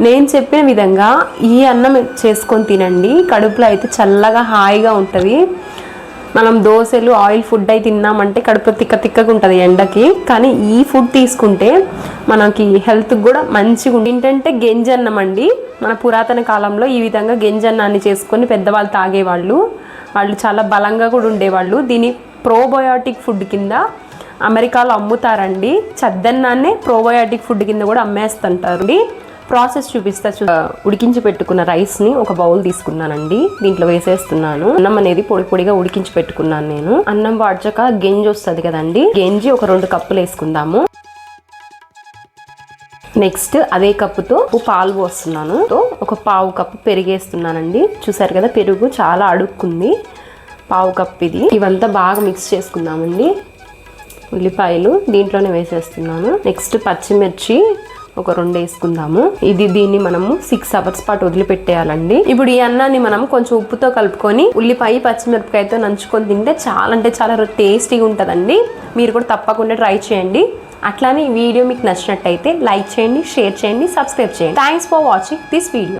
నేను చెప్పిన విధంగా ఈ అన్నం చేసుకొని తినండి. కడుపులో అయితే చల్లగా హాయిగా ఉంటుంది. మనం దోశలు ఆయిల్ ఫుడ్ అయి తిన్నామంటే కడుపు తిక్క తిక్కగా ఉంటుంది ఎండకి. కానీ ఈ ఫుడ్ తీసుకుంటే మనకి హెల్త్కి కూడా మంచిగా ఉంటుంది. ఏంటంటే గెంజన్నం అండి. మన పురాతన కాలంలో ఈ విధంగా గెంజన్నాన్ని చేసుకొని పెద్దవాళ్ళు తాగేవాళ్ళు. వాళ్ళు చాలా బలంగా కూడా ఉండేవాళ్ళు. దీని ప్రోబయోటిక్ ఫుడ్ కింద అమెరికాలో అమ్ముతారండి. చద్దన్నాన్నే ప్రోబయోటిక్ ఫుడ్ కింద కూడా అమ్మేస్తుంటారు. ప్రాసెస్ చూపిస్తా ఉడికించి పెట్టుకున్న రైస్ని ఒక బౌల్ తీసుకున్నానండి. దీంట్లో వేసేస్తున్నాను. అన్నం అనేది పొడి పొడిగా ఉడికించి పెట్టుకున్నాను నేను. అన్నం వాడ్చాక గెంజి వస్తుంది కదండి. గెంజి ఒక రెండు కప్పులు వేసుకుందాము. నెక్స్ట్ అదే కప్పుతో పాలు పోస్తున్నాను. ఒక పావు కప్పు పెరిగేస్తున్నానండి చూసారు కదా పెరుగు చాలా అడుక్కుంది. పావు కప్పు ఇది. ఇవంతా బాగా మిక్స్ చేసుకుందామండి. ఉల్లిపాయలు దీంట్లోనే వేసేస్తున్నాను. నెక్స్ట్ పచ్చిమిర్చి ఒక రెండు వేసుకుందాము. ఇది దీన్ని మనము సిక్స్ అవర్స్ పాటు వదిలిపెట్టేయాలండి. ఇప్పుడు ఈ అన్నాన్ని మనం కొంచెం ఉప్పుతో కలుపుకొని ఉల్లిపాయ పచ్చిమిరపకాయతో నంచుకొని తింటే చాలా అంటే చాలా టేస్టీగా ఉంటుందండి. మీరు కూడా తప్పకుండా ట్రై చేయండి. అట్లానే ఈ వీడియో మీకు నచ్చినట్టయితే లైక్ చేయండి షేర్ చేయండి సబ్స్క్రైబ్ చేయండి. Thanks for watching this video